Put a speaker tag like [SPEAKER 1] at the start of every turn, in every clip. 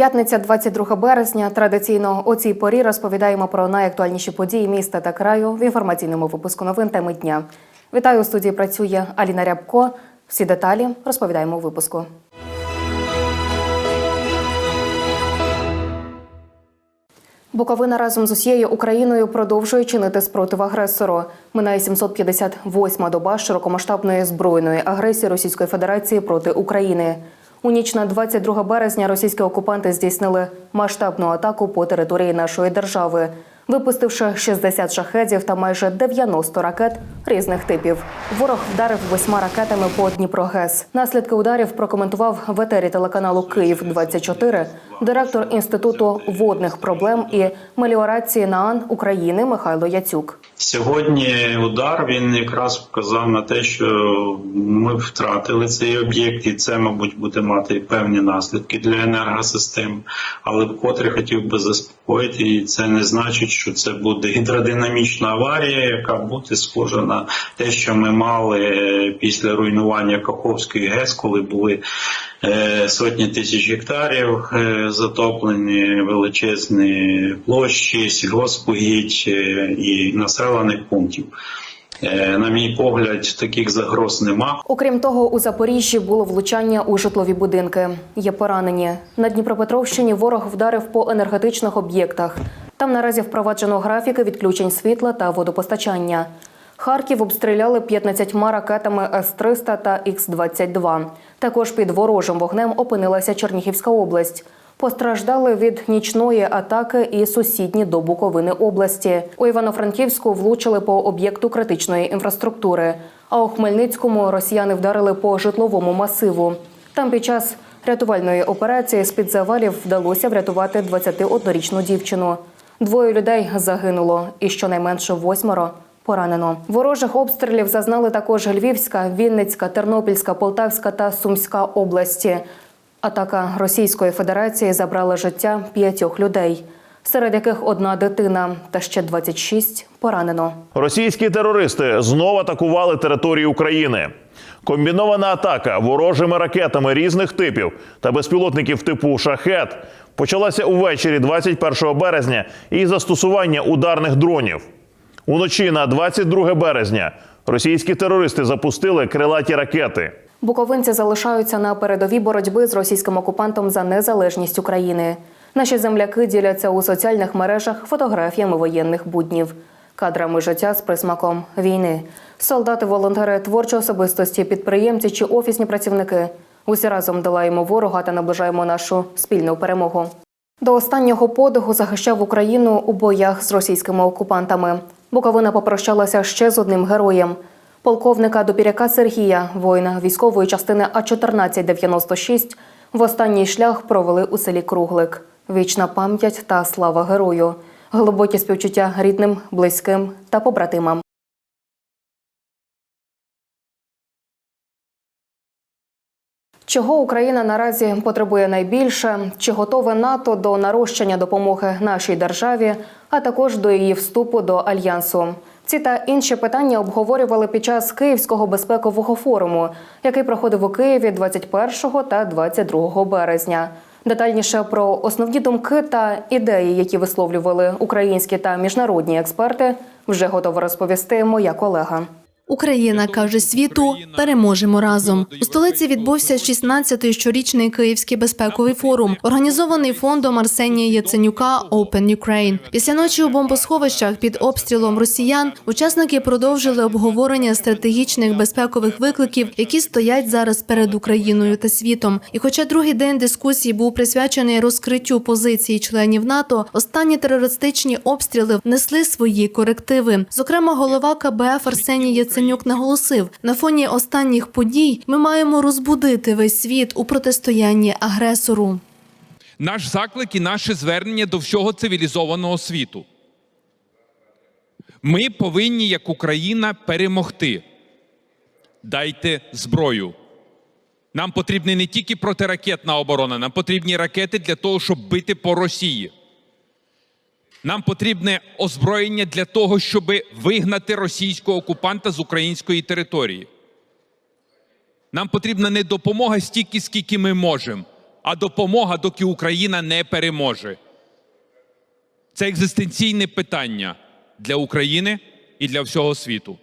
[SPEAKER 1] П'ятниця, 22 березня. Традиційно о цій порі розповідаємо про найактуальніші події міста та краю в інформаційному випуску новин теми дня. Вітаю у студії. Працює Аліна Рябко. Всі деталі розповідаємо у випуску. Буковина разом з усією Україною продовжує чинити спротив агресору. Минає 758-ма доба широкомасштабної збройної агресії Російської Федерації проти України. У ніч на 22 березня російські окупанти здійснили масштабну атаку по території нашої держави, випустивши 60 шахедів та майже 90 ракет різних типів. Ворог вдарив восьма ракетами по Дніпрогес. Наслідки ударів прокоментував в етері телеканалу Київ 24 директор інституту водних проблем і меліорації НААН України Михайло Яцюк.
[SPEAKER 2] Сьогодні удар він якраз вказав на те, що ми втратили цей об'єкт, і це, мабуть, буде мати певні наслідки для енергосистем. Але вкотре хотів би заспокоїти, і це не значить, що це буде гідродинамічна аварія, яка буде схожа на те, що ми мали після руйнування Каховської ГЕС, коли були е, сотні тисяч гектарів е, затоплені, величезні площі, сільгоспугідь е, і населених пунктів. Е, На мій погляд, таких загроз нема.
[SPEAKER 1] Окрім того, у Запоріжжі було влучання у житлові будинки. Є поранені. На Дніпропетровщині ворог вдарив по енергетичних об'єктах. Там наразі впроваджено графіки відключень світла та водопостачання. Харків обстріляли 15 ракетами С-300 та Х-22. Також під ворожим вогнем опинилася Чернігівська область. Постраждали від нічної атаки і сусідні до Буковини області. У Івано-Франківську влучили по об'єкту критичної інфраструктури. А у Хмельницькому росіяни вдарили по житловому масиву. Там під час рятувальної операції з під завалів вдалося врятувати 21-річну дівчину. Двоє людей загинуло, і щонайменше восьмеро поранено. Ворожих обстрілів зазнали також Львівська, Вінницька, Тернопільська, Полтавська та Сумська області. Атака Російської Федерації забрала життя п'ятьох людей, серед яких одна дитина та ще 26 поранено.
[SPEAKER 3] Російські терористи знову атакували територію України. Комбінована атака ворожими ракетами різних типів та безпілотників типу шахет почалася увечері 21 березня із застосування ударних дронів. Уночі на 22 березня російські терористи запустили крилаті ракети.
[SPEAKER 1] Буковинці залишаються на передовій боротьби з російським окупантом за незалежність України. Наші земляки діляться у соціальних мережах фотографіями воєнних буднів, кадрами життя з присмаком війни. Солдати, волонтери, творчі особистості, підприємці чи офісні працівники. Усі разом долаємо ворога та наближаємо нашу спільну перемогу. До останнього подиху захищав Україну у боях з російськими окупантами. Буковина попрощалася ще з одним героєм. Полковника Допіряка Сергія, воїна військової частини А1496, в останній шлях провели у селі Круглик. Вічна пам'ять та слава герою, глибокі співчуття рідним, близьким та побратимам. Чого Україна наразі потребує найбільше? Чи готове НАТО до нарощення допомоги нашій державі, а також до її вступу до альянсу? Ці та інші питання обговорювали під час Київського безпекового форуму, який проходив у Києві 21 та 22 березня. Детальніше про основні думки та ідеї, які висловлювали українські та міжнародні експерти, вже готова розповісти моя колега.
[SPEAKER 4] Україна каже світу, переможемо разом. У столиці відбувся 16-й щорічний Київський безпековий форум, організований фондом Арсенія Яценюка Open Ukraine. Після ночі у бомбосховищах під обстрілом росіян учасники продовжили обговорення стратегічних безпекових викликів, які стоять зараз перед Україною та світом. І, хоча другий день дискусії був присвячений розкриттю позиції членів НАТО, останні терористичні обстріли внесли свої корективи. Зокрема, голова КБФ Арсеній Яценюк наголосив: на фоні останніх подій ми маємо розбудити весь світ у протистоянні агресору.
[SPEAKER 5] наш заклик і наше звернення до всього цивілізованого світу. Ми повинні, як Україна, перемогти. Дайте зброю. Нам потрібна не тільки протиракетна оборона, нам потрібні ракети для того, щоб бити по Росії. Нам потрібне озброєння для того, щоб вигнати російського окупанта з української території. Нам потрібна не допомога стільки, скільки ми можемо, а допомога, доки Україна не переможе. Це екзистенційне питання для України і для всього світу.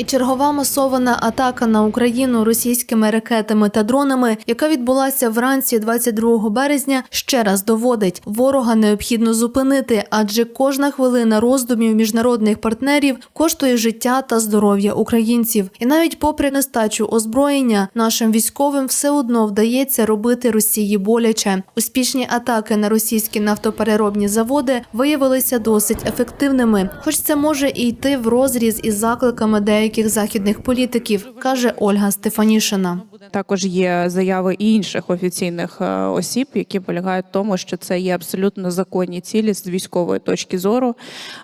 [SPEAKER 4] І чергова масована атака на Україну російськими ракетами та дронами, яка відбулася вранці 22 березня, ще раз доводить, ворога необхідно зупинити, адже кожна хвилина роздумів міжнародних партнерів коштує життя та здоров'я українців. І навіть попри нестачу озброєння, нашим військовим все одно вдається робити Росії боляче. Успішні атаки на російські нафтопереробні заводи виявилися досить ефективними, хоч це може і йти в розріз із закликами деяких західних політиків, каже Ольга Стефанішина.
[SPEAKER 6] Також є заяви інших офіційних е, осіб, які полягають в тому, що це є абсолютно законні цілі з військової точки зору.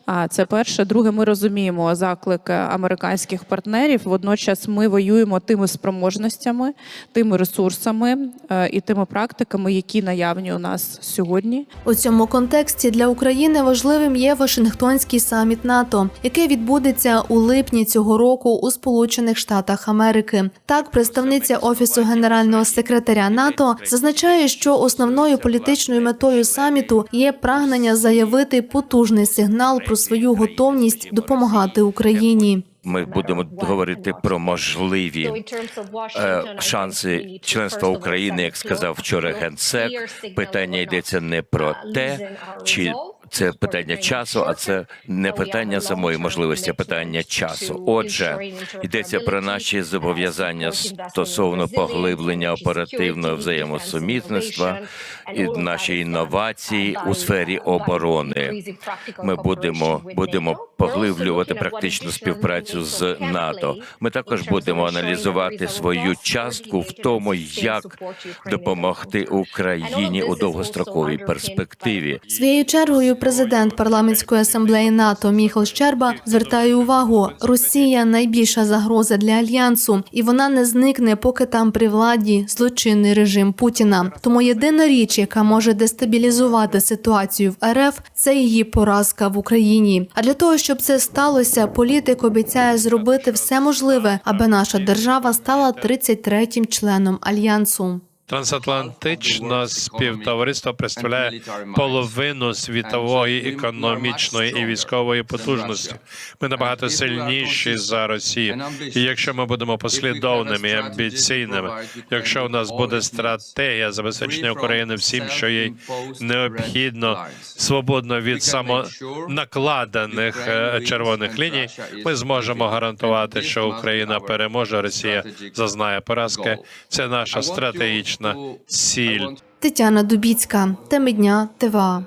[SPEAKER 6] А це перше. Друге, ми розуміємо заклик американських партнерів. Водночас ми воюємо тими спроможностями, тими ресурсами е, і тими практиками, які наявні у нас сьогодні.
[SPEAKER 4] У цьому контексті для України важливим є Вашингтонський саміт НАТО, який відбудеться у липні цього року у Сполучених Штатах Америки. Так, представниця офісу генерального секретаря НАТО зазначає, що основною політичною метою саміту є прагнення заявити потужний сигнал про свою готовність допомагати Україні.
[SPEAKER 7] Ми будемо говорити про можливі е, шанси членства України, як сказав вчора генсек. Питання йдеться не про те, чи це питання часу, а це не питання самої можливості, а питання часу. Отже, йдеться про наші зобов'язання стосовно поглиблення оперативного взаємосумісництва і наші інновації у сфері оборони. Ми будемо будемо поглиблювати практичну співпрацю з НАТО. Ми також будемо аналізувати свою частку в тому, як допомогти Україні у довгостроковій перспективі.
[SPEAKER 4] Своєю чергою президент парламентської асамблеї НАТО Міхал Щерба звертає увагу: Росія найбільша загроза для альянсу, і вона не зникне, поки там при владі злочинний режим Путіна. Тому єдина річ, яка може дестабілізувати ситуацію в РФ, це її поразка в Україні. А для того, щоб це сталося, політик обіцяє зробити все можливе, аби наша держава стала 33-м членом альянсу.
[SPEAKER 8] Трансатлантичне співтовариство представляє половину світової економічної і військової потужності. Ми набагато сильніші за Росію. І якщо ми будемо послідовними і амбіційними, якщо у нас буде стратегія забезпечення України всім, що їй необхідно свободно від самонакладених е, червоних ліній, ми зможемо гарантувати, що Україна переможе, Росія зазнає поразки. Це наша стратегічна ціль.
[SPEAKER 4] Тетяна Дубіцька, теми дня ТВА.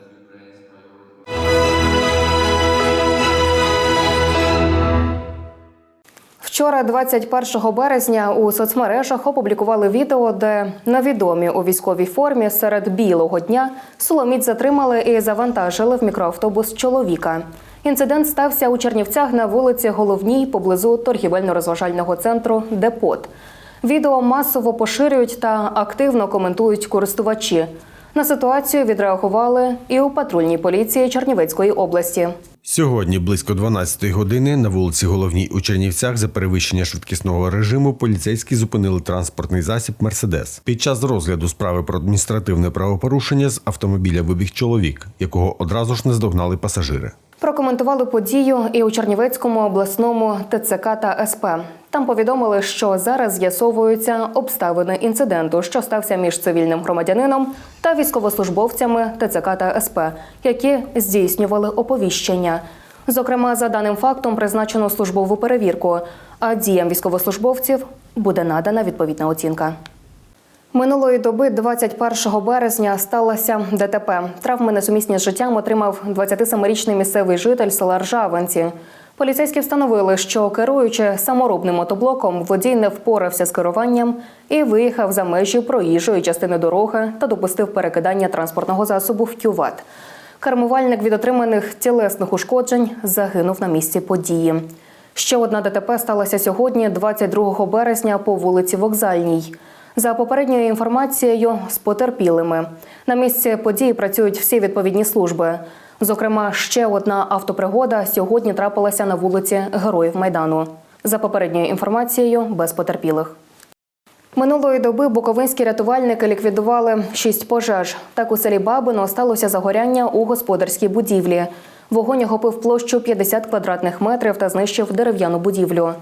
[SPEAKER 1] Вчора, 21 березня, у соцмережах опублікували відео, де невідомі у військовій формі серед білого дня Соломіт затримали і завантажили в мікроавтобус чоловіка. Інцидент стався у Чернівцях на вулиці Головній поблизу торгівельно-розважального центру Депот. Відео масово поширюють та активно коментують користувачі. На ситуацію відреагували і у патрульній поліції Чернівецької області.
[SPEAKER 9] Сьогодні близько 12-ї години на вулиці Головній у Чернівцях за перевищення швидкісного режиму поліцейські зупинили транспортний засіб Мерседес. Під час розгляду справи про адміністративне правопорушення з автомобіля вибіг чоловік, якого одразу ж наздогнали пасажири.
[SPEAKER 1] Прокоментували подію і у Чернівецькому обласному ТЦК та СП. Там повідомили, що зараз з'ясовуються обставини інциденту, що стався між цивільним громадянином та військовослужбовцями ТЦК та СП, які здійснювали оповіщення. Зокрема, за даним фактом призначено службову перевірку, а діям військовослужбовців буде надана відповідна оцінка. Минулої доби, 21 березня, сталося ДТП. Травми несумісні з життям отримав 27-річний місцевий житель села Ржавинці. Поліцейські встановили, що керуючи саморобним мотоблоком, водій не впорався з керуванням і виїхав за межі проїжджої частини дороги та допустив перекидання транспортного засобу в кювет. Кермувальник від отриманих тілесних ушкоджень загинув на місці події. Ще одна ДТП сталася сьогодні, 22 березня, по вулиці Вокзальній. За попередньою інформацією з потерпілими на місці події працюють всі відповідні служби. Зокрема, ще одна автопригода сьогодні трапилася на вулиці Героїв Майдану. За попередньою інформацією, без потерпілих. Минулої доби буковинські рятувальники ліквідували шість пожеж. Так у селі Бабино сталося загоряння у господарській будівлі. Вогонь охопив площу 50 квадратних метрів та знищив дерев'яну будівлю.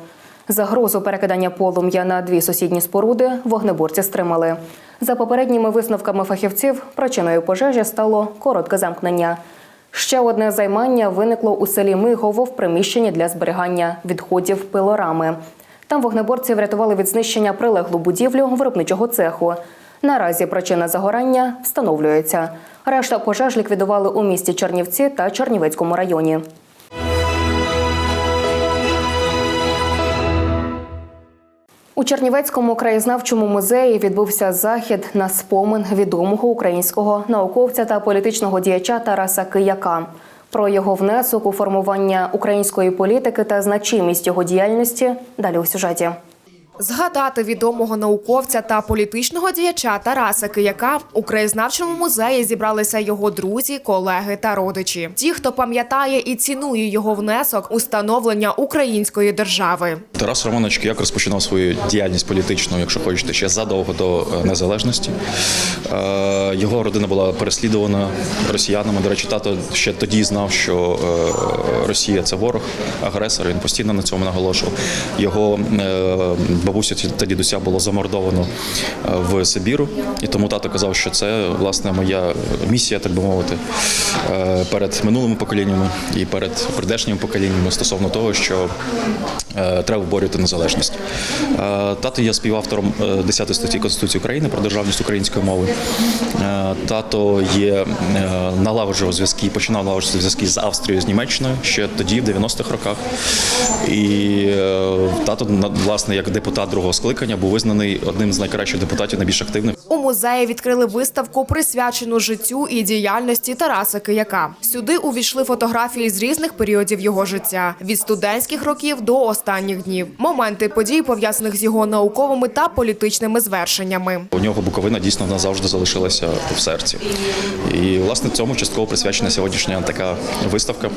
[SPEAKER 1] Загрозу перекидання полум'я на дві сусідні споруди вогнеборці стримали. За попередніми висновками фахівців, причиною пожежі стало коротке замкнення. Ще одне займання виникло у селі Мигово в приміщенні для зберігання відходів пилорами. Там вогнеборці врятували від знищення прилеглу будівлю виробничого цеху. Наразі причина загорання встановлюється. Решта пожеж ліквідували у місті Чернівці та Чернівецькому районі. У Чернівецькому краєзнавчому музеї відбувся захід на спомин відомого українського науковця та політичного діяча Тараса Кияка. Про його внесок у формування української політики та значимість його діяльності далі у сюжеті.
[SPEAKER 10] Згадати відомого науковця та політичного діяча Тараса Кияка у краєзнавчому музеї зібралися його друзі, колеги та родичі. Ті, хто пам'ятає і цінує його внесок у становлення української держави.
[SPEAKER 11] Тарас Романович Кияк розпочинав свою діяльність політичну, якщо хочете, ще задовго до е, незалежності. Е, Його родина була переслідувана росіянами. До речі, тато ще тоді знав, що е, Росія це ворог, агресор. Він постійно на цьому наголошував. Його бабусю та дідуся було замордовано е, в Сибіру, і тому тато казав, що це власне моя місія, так би мовити, е, перед минулими поколіннями і перед прийдешніми поколіннями стосовно того, що е, треба виборювати незалежність. Тато є співавтором е, 10 статті Конституції України про державність української мови. Тато є налагоджував зв'язки, починав налагоджувати зв'язки з Австрією, з Німеччиною ще тоді, в 90-х роках. І тато, власне, як депутат другого скликання, був визнаний одним з найкращих депутатів, найбільш активних.
[SPEAKER 10] У музеї відкрили виставку, присвячену життю і діяльності Тараса Кияка. Сюди увійшли фотографії з різних періодів його життя від студентських років до останніх днів. Моменти подій пов'язаних з його науковими та політичними звершеннями.
[SPEAKER 11] У нього Буковина дійсно назавжди залишилася в серці. І власне цьому частково присвячена сьогоднішня така виставка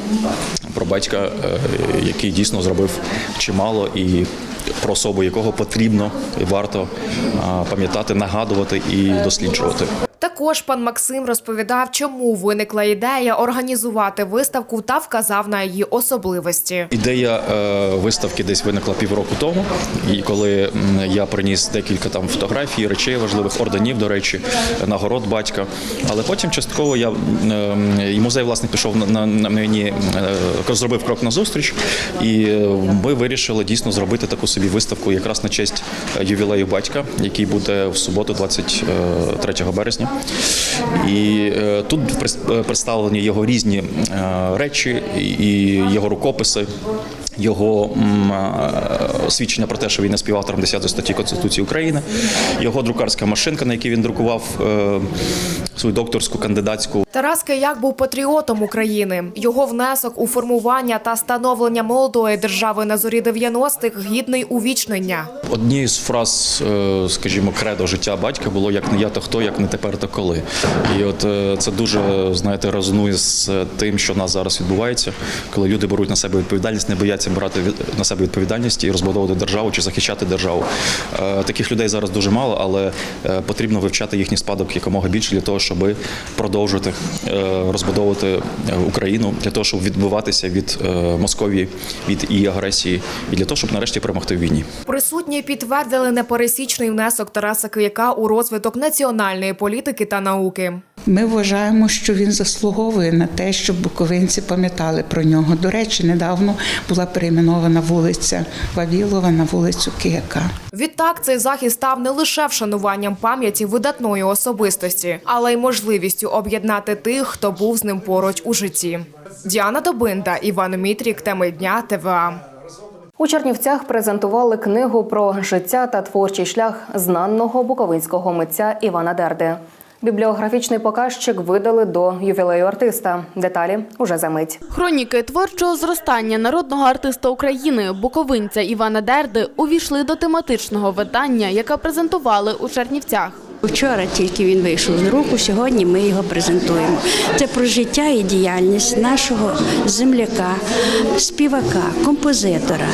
[SPEAKER 11] про батька, е, який дійсно зробив чимало і про особу якого потрібно і варто пам'ятати, нагадувати і досліджувати.
[SPEAKER 10] Також пан Максим розповідав, чому виникла ідея організувати виставку та вказав на її особливості.
[SPEAKER 11] Ідея е, виставки десь виникла півроку тому, і коли я приніс декілька там фотографій, речей важливих орденів, до речі, нагород батька. Але потім частково я м, і музей власне пішов на, на, на мені, е, зробив крок назустріч, і е, ми вирішили дійсно зробити таку собі виставку якраз на честь е, ювілею батька, який буде в суботу, 23 березня. І е, тут е, представлені його різні е, речі і його рукописи. Його свідчення про те, що він є співавтором 10 статті Конституції України, його друкарська машинка, на якій він друкував е, свою докторську кандидатську
[SPEAKER 10] Тарас Кияк був патріотом України. Його внесок у формування та становлення молодої держави на зорі 90-х гідний увічнення.
[SPEAKER 11] Однією з фраз, е, скажімо, кредо життя батька було як не я, то хто, як не тепер, то коли. І от е, це дуже знаєте резонує з тим, що в нас зараз відбувається, коли люди беруть на себе відповідальність, не бояться брати від- на себе відповідальність і розбудовувати державу чи захищати державу. Е, Таких людей зараз дуже мало, але е, потрібно вивчати їхній спадок якомога більше для того, щоб продовжувати е, розбудовувати Україну, для того, щоб відбиватися від Московії, від її агресії, і для того, щоб нарешті перемогти в війні.
[SPEAKER 10] Присутні підтвердили непересічний внесок Тараса Кияка у розвиток національної політики та науки.
[SPEAKER 12] Ми вважаємо, що він заслуговує на те, щоб буковинці пам'ятали про нього. До речі, недавно була перейменована вулиця Вавілова на вулицю Кияка.
[SPEAKER 10] Відтак цей захід став не лише вшануванням пам'яті видатної особистості, але й можливістю об'єднати тих, хто був з ним поруч у житті. Діана Добинда, Іван Мітрік, теми дня ТВА.
[SPEAKER 1] У Чернівцях презентували книгу про життя та творчий шлях знаного буковинського митця Івана Дерди. Бібліографічний показчик видали до ювілею артиста. Деталі уже за мить.
[SPEAKER 13] Хроніки творчого зростання народного артиста України, буковинця Івана Дерди, увійшли до тематичного видання, яке презентували у Чернівцях.
[SPEAKER 14] Вчора тільки він вийшов з руку, сьогодні ми його презентуємо. Це про життя і діяльність нашого земляка, співака, композитора,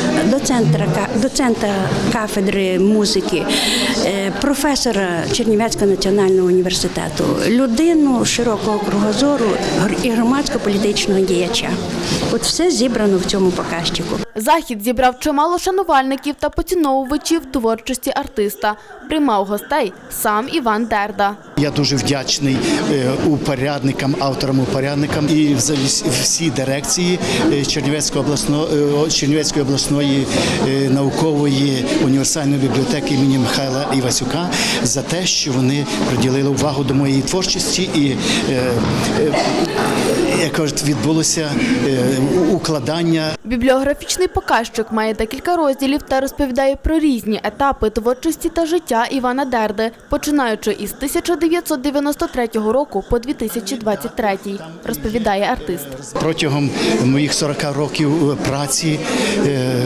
[SPEAKER 14] доцента кафедри музики, е, професора Чернівецького національного університету, людину широкого кругозору і громадсько-політичного діяча. От все зібрано в цьому показчику.
[SPEAKER 13] Захід зібрав чимало шанувальників та поціновувачів творчості артиста. Приймав гостей сам Іван Дерда.
[SPEAKER 15] Я дуже вдячний е, упорядникам, авторам упорядникам і всій дирекції е, Чернівецької обласної, Чернівецької обласної е, наукової універсальної бібліотеки імені Михайла Івасюка за те, що вони приділили увагу до моєї творчості і е, е, як кажуть, відбулося е, укладання
[SPEAKER 13] Бібліографічний показчик має декілька розділів та розповідає про різні етапи творчості та життя Івана Дерди, починаючи із 1993 року по 2023, розповідає артист.
[SPEAKER 15] Протягом моїх 40 років е, праці е,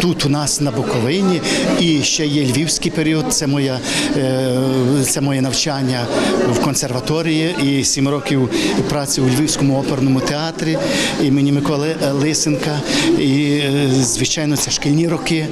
[SPEAKER 15] тут у нас на Буковині і ще є львівський період. Це моя е, це моє навчання в консерваторії і 7 років праці у Львівському оперному театрі імені Миколи Лисенка. І е, звичайно, це шкільні роки.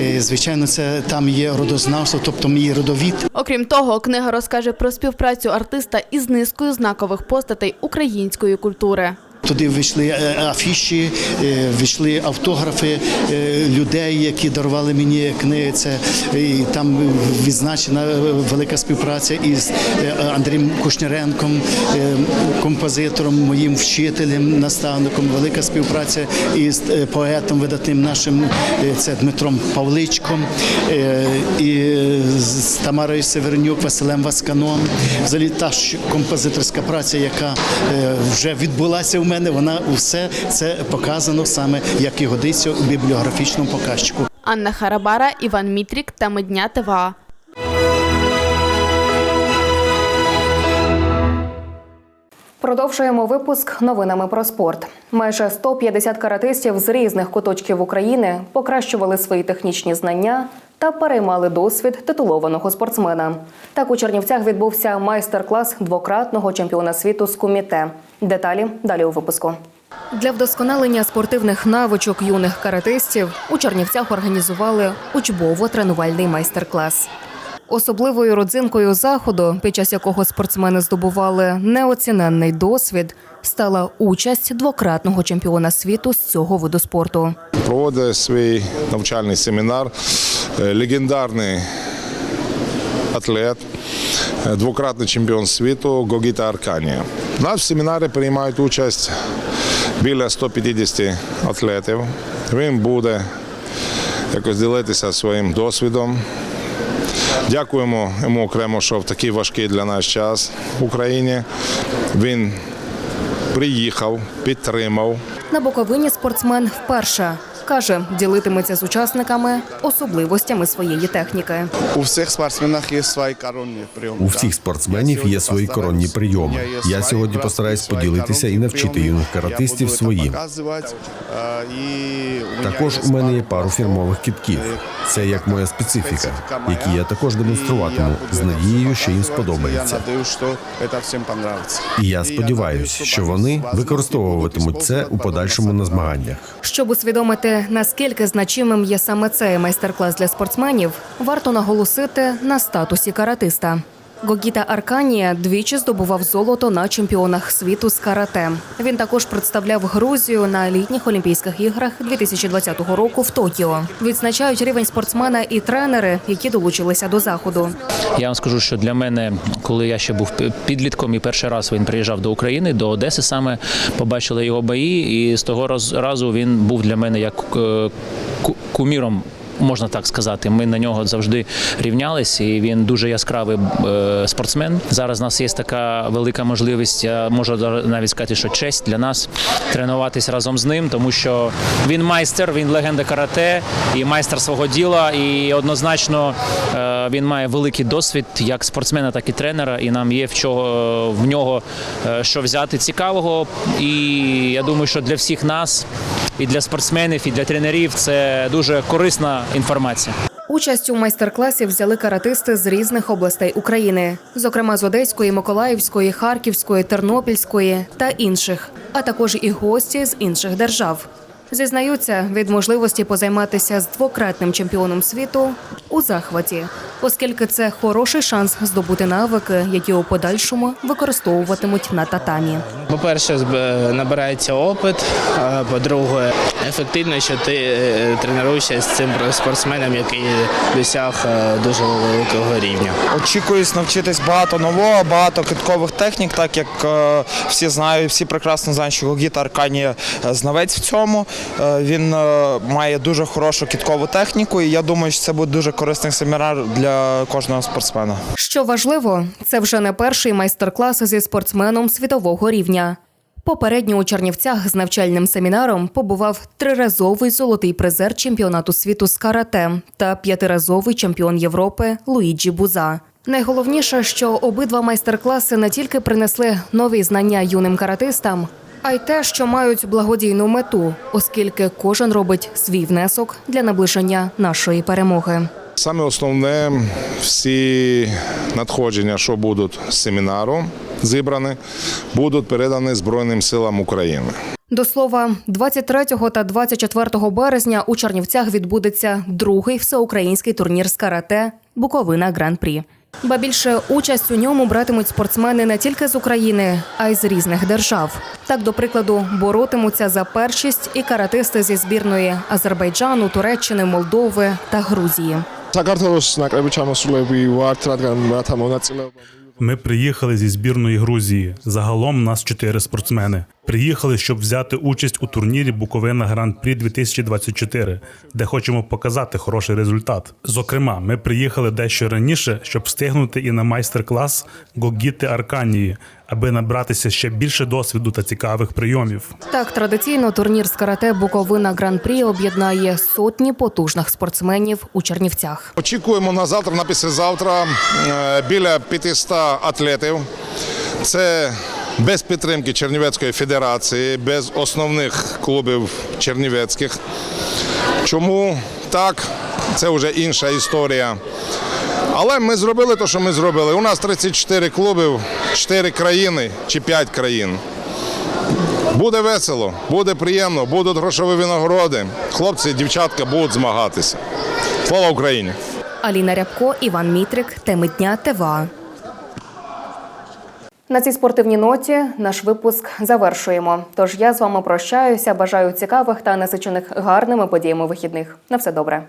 [SPEAKER 15] Е, Звичайно, це там є родознавство, тобто мій родовід.
[SPEAKER 13] Окрім того, книга розкаже про співпрацю артиста із низкою знакових постатей української культури.
[SPEAKER 15] Туди вийшли е, афіші, е, вийшли автографи е, людей, які дарували мені книги. Це е, і там відзначена велика співпраця із е, Андрієм Кушняренком, е, композитором, моїм вчителем, наставником. Велика співпраця із е, поетом видатним нашим е, це Дмитром Павличком е, і з Тамарою Севернюк, Василем Васканом. Взагалі та ж композиторська праця, яка е, вже відбулася в мене, вона усе це показано саме як і годиться у бібліографічному показчику.
[SPEAKER 13] Анна Харабара, Іван Мітрік, теми дня ТВА.
[SPEAKER 1] Продовжуємо випуск новинами про спорт. Майже 150 каратистів з різних куточків України покращували свої технічні знання та переймали досвід титулованого спортсмена. Так у Чернівцях відбувся майстер-клас двократного чемпіона світу з куміте. Деталі далі у випуску. Для вдосконалення спортивних навичок юних каратистів у Чернівцях організували учбово-тренувальний майстер-клас. Особливою родзинкою заходу, під час якого спортсмени здобували неоціненний досвід, стала участь двократного чемпіона світу з цього виду спорту.
[SPEAKER 16] проводить свій навчальний семінар е, легендарний атлет, е, двократний чемпіон світу Гогіта Арканія. Нас в семінарі приймають участь біля 150 атлетів. Він буде якось ділитися своїм досвідом. Дякуємо йому окремо, що в такий важкий для нас час в Україні він приїхав, підтримав.
[SPEAKER 1] На Буковині спортсмен вперше каже, ділитиметься з учасниками особливостями своєї техніки.
[SPEAKER 17] У всіх спортсменах є свої коронні прийоми.
[SPEAKER 9] У всіх спортсменів є свої коронні прийоми. Я сьогодні постараюсь поділитися і навчити юних каратистів своїм. Також у мене є пару фірмових кітків. Це як моя специфіка, які я також демонструватиму з надією, що їм сподобається. І я сподіваюся, що вони використовуватимуть це у подальшому на змаганнях.
[SPEAKER 1] Щоб усвідомити, наскільки значимим є саме цей майстер-клас для спортсменів, варто наголосити на статусі каратиста. Гогіта Арканія двічі здобував золото на чемпіонах світу з карате. Він також представляв Грузію на літніх Олімпійських іграх 2020 року в Токіо. Відзначають рівень спортсмена і тренери, які долучилися до заходу.
[SPEAKER 18] Я вам скажу, що для мене, коли я ще був підлітком, і перший раз він приїжджав до України, до Одеси, саме побачили його бої, і з того разу він був для мене як е, куміром. Можна так сказати, ми на нього завжди рівнялись, і він дуже яскравий е, спортсмен. Зараз у нас є така велика можливість. Я можу навіть сказати, що честь для нас тренуватись разом з ним, тому що він майстер, він легенда карате і майстер свого діла. І однозначно е, він має великий досвід як спортсмена, так і тренера. І нам є в чого в нього е, що взяти цікавого. І я думаю, що для всіх нас, і для спортсменів, і для тренерів це дуже корисна інформація.
[SPEAKER 1] Участь у майстер-класі взяли каратисти з різних областей України, зокрема з Одеської, Миколаївської, Харківської, Тернопільської та інших, а також і гості з інших держав. Зізнаються, від можливості позайматися з двократним чемпіоном світу у захваті, оскільки це хороший шанс здобути навики, які у подальшому використовуватимуть на татамі.
[SPEAKER 19] По-перше, набирається опит. По-друге, ефективно, що ти е, тренуєшся з цим спортсменом, який досяг е, дуже великого рівня.
[SPEAKER 20] Очікуюсь навчитись багато нового, багато киткових технік, так як е, всі знають, всі прекрасно знають, що Гогіта Аркані е, знавець в цьому. Е, він е, має дуже хорошу киткову техніку, і я думаю, що це буде дуже корисний семінар для кожного спортсмена.
[SPEAKER 1] Що важливо, це вже не перший майстер-клас зі спортсменом світового рівня. Попередньо у Чернівцях з навчальним семінаром побував триразовий золотий призер чемпіонату світу з карате та п'ятиразовий чемпіон Європи Луїджі Буза. Найголовніше, що обидва майстер-класи не тільки принесли нові знання юним каратистам, а й те, що мають благодійну мету, оскільки кожен робить свій внесок для наближення нашої перемоги.
[SPEAKER 16] Саме основне всі надходження, що будуть з семінару зібрані, будуть передані Збройним силам України.
[SPEAKER 1] До слова, 23 та 24 березня у Чернівцях відбудеться другий всеукраїнський турнір з карате Буковина Гран-прі. Ба більше участь у ньому братимуть спортсмени не тільки з України, а й з різних держав. Так, до прикладу, боротимуться за першість і каратисти зі збірної Азербайджану, Туреччини, Молдови та Грузії
[SPEAKER 17] საქართველოს ნაკრები ჩამოსულები ვართ, რადგან რათა მონაწილეობა
[SPEAKER 21] Ми приїхали зі збірної Грузії. Загалом нас чотири спортсмени. Приїхали, щоб взяти участь у турнірі Буковина Гран-прі 2024, де хочемо показати хороший результат. Зокрема, ми приїхали дещо раніше, щоб встигнути і на майстер-клас Гогіти Арканії, аби набратися ще більше досвіду та цікавих прийомів.
[SPEAKER 1] Так, традиційно турнір з карате Буковина Гран-прі об'єднає сотні потужних спортсменів у Чернівцях.
[SPEAKER 16] Очікуємо на завтра, на післязавтра е, біля 500 атлетів. Це без підтримки Чернівецької федерації, без основних клубів чернівецьких. Чому так? Це вже інша історія. Але ми зробили те, що ми зробили. У нас 34 клуби, 4 країни чи 5 країн. Буде весело, буде приємно, будуть грошові винагороди. Хлопці дівчатка будуть змагатися. Слава Україні!
[SPEAKER 1] Аліна Рябко, Іван Мітрик, теми дня ТВА. На цій спортивній ноті наш випуск завершуємо. Тож я з вами прощаюся. Бажаю цікавих та насичених гарними подіями вихідних. На все добре.